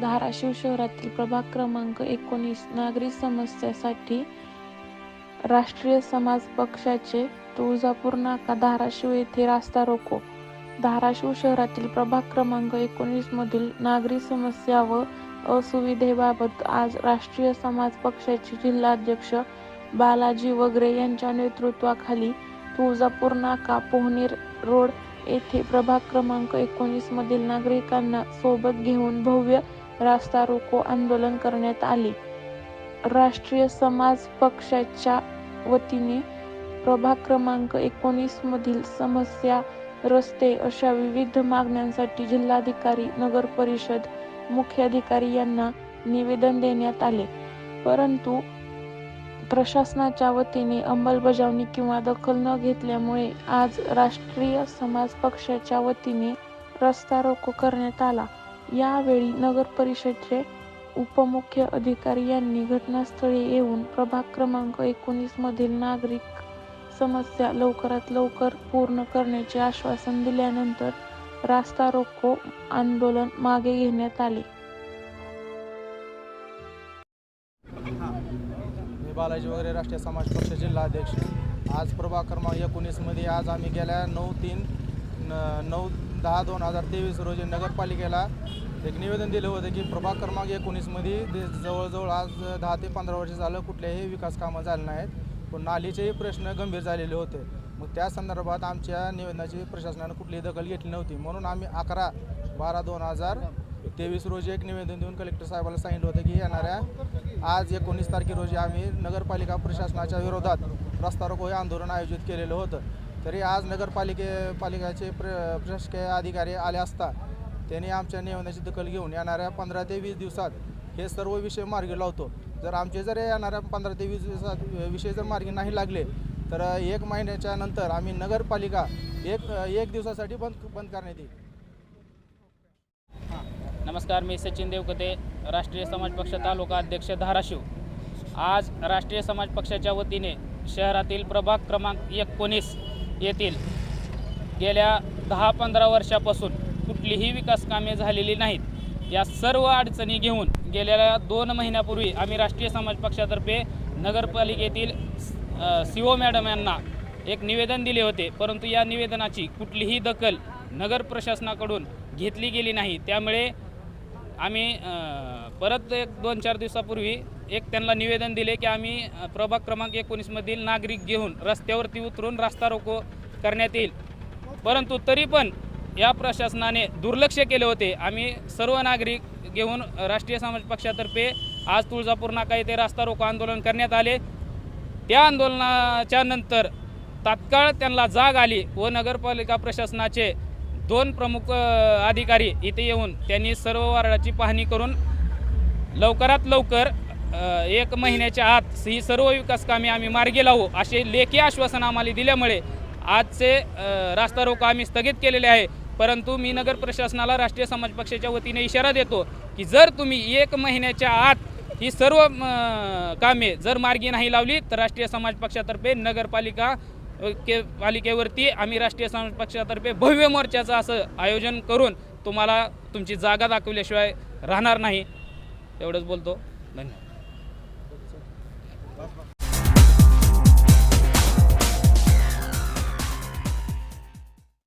धाराशिव शहरातील प्रभाग क्रमांक एकोणीस नागरी समस्यासाठी राष्ट्रीय समाज पक्षाचे तुळजापूर नाका धाराशिव येथे रास्ता रोको. धाराशिव शहरातील प्रभाग क्रमांक एकोणीस मधील नागरी समस्या व असुविधेबाबत आज राष्ट्रीय समाज पक्षाचे जिल्हाध्यक्ष बालाजी वगैरे यांच्या नेतृत्वाखाली तुळजापूर नाका पोहनेर रोड येथे प्रभाग क्रमांक एकोणीस मधील नागरिकांना सोबत घेऊन भव्य रास्ता रोको आंदोलन करण्यात आले. राष्ट्रीय समाज पक्षाच्या वतीने प्रभाग क्रमांक एकोणीस मधील समस्या रस्ते अशा विविध मागण्यांसाठी जिल्हाधिकारी नगर परिषद मुख्याधिकारी यांना निवेदन देण्यात आले. परंतु प्रशासनाच्या वतीने अंमलबजावणी किंवा दखल न घेतल्यामुळे आज राष्ट्रीय समाज पक्षाच्या वतीने रस्ता रोको करण्यात आला. यावेळी नगर परिषदचे उपमुख्य अधिकारी यांनी घटनास्थळी येऊन प्रभाग क्रमांक एकोणीस मधील नागरिक समस्या लवकरात लवकर पूर्ण करण्याचे आश्वासन दिल्यानंतर रास्ता रोको आंदोलन मागे घेण्यात आले. मी बालाजी वगैरे राष्ट्रीय समाज पक्ष जिल्हा अध्यक्ष आज प्रभाग क्रमांक एकोणीसमध्ये आज आम्ही गेल्या नऊ तीन न नऊ दहा दोन हजार तेवीस रोजी नगरपालिकेला एक निवेदन दिलं होतं की प्रभाग क्रमांक एकोणीसमध्ये ते जवळजवळ आज दहा ते पंधरा वर्ष झालं कुठल्याही विकास कामं झाले नाहीत. पण नालीचेही प्रश्न गंभीर झालेले होते. मग त्या संदर्भात आमच्या निवेदनाची प्रशासनानं कुठलीही दखल घेतली नव्हती. म्हणून आम्ही अकरा बारा दोन हजार तेवीस रोजी एक निवेदन देऊन कलेक्टर साहेबाला सांगितलं होतं की येणाऱ्या आज एकोणीस तारखे रोजी आम्ही नगरपालिका प्रशासनाच्या विरोधात रस्ता रोको हे आंदोलन आयोजित केलेलं होतं. तरी आज नगरपालिके पालिकाचे प्र प्रशासकीय अधिकारी आले असता त्यांनी आमच्या नियमनाची दखल घेऊन येणाऱ्या पंधरा ते वीस दिवसात हे सर्व विषय मार्गी लावतो. जर आमचे जर येणाऱ्या पंधरा ते वीस दिवसात विषय जर मार्गी नाही लागले तर एक महिन्याच्या नंतर आम्ही नगरपालिका एक एक दिवसासाठी बंद बंद करण्यात येईल. नमस्कार मी सचिन देवकते राष्ट्रीय समाज पक्ष तालुका अध्यक्ष धाराशिव. आज राष्ट्रीय समाज पक्षाच्या वतीने शहरातील प्रभाग क्रमांक एकोणीस येथील गेल्या दहा पंधरा वर्षापासून कुठलीही विकास कामे झालेली नाहीत. या सर्व अडचणी घेऊन गेलेल्या दोन महिन्यापूर्वी आम्ही राष्ट्रीय समाज पक्षातर्फे नगरपालिकेतील सी ओ मॅडम यांना एक निवेदन दिले होते. परंतु या निवेदनाची कुठलीही दखल नगर प्रशासनाकडून घेतली गेली नाही. त्यामुळे आम्ही परत एक दोन चार दिवसापूर्वी एक त्यांना निवेदन दिले की आम्ही प्रभाग क्रमांक एकोणीसमधील नागरिक घेऊन रस्त्यावरती उतरून रास्ता रोको करण्यात येईल. परंतु तरी पण या प्रशासनाने दुर्लक्ष केले होते. आम्ही सर्व नागरिक घेऊन राष्ट्रीय समाज पक्षातर्फे आज तुळजापूर नाका येथे रास्ता रोको आंदोलन करण्यात आले. त्या आंदोलनाच्या नंतर तात्काळ त्यांना जाग आली व नगरपालिका प्रशासनाचे दोन प्रमुख अधिकारी इथे येऊन त्यांनी सर्व वार्डाची पाहणी करून लवकरात लवकर एक महिन्याच्या आत ही सर्व विकास कामे आम्ही मार्गी लावू असे लेखी आश्वासन आम्हाला दिल्यामुळे आजचे रास्ता रोको आम्ही स्थगित केलेले आहे. परंतु मी नगर प्रशासनाला राष्ट्रीय समाज पक्षाच्या वतीने इशारा देतो की जर तुम्ही एक महिन्याच्या आत ही सर्व कामे जर मार्गी नाही लावली तर राष्ट्रीय समाज पक्षातर्फे नगरपालिका के पालिकेवरती आम्ही राष्ट्रीय समाज पक्षातर्फे भव्य मोर्चाचं असं आयोजन करून तुम्हाला तुमची जागा दाखवल्याशिवाय राहणार नाही. एवढंच बोलतो. धन्यवाद. Vas.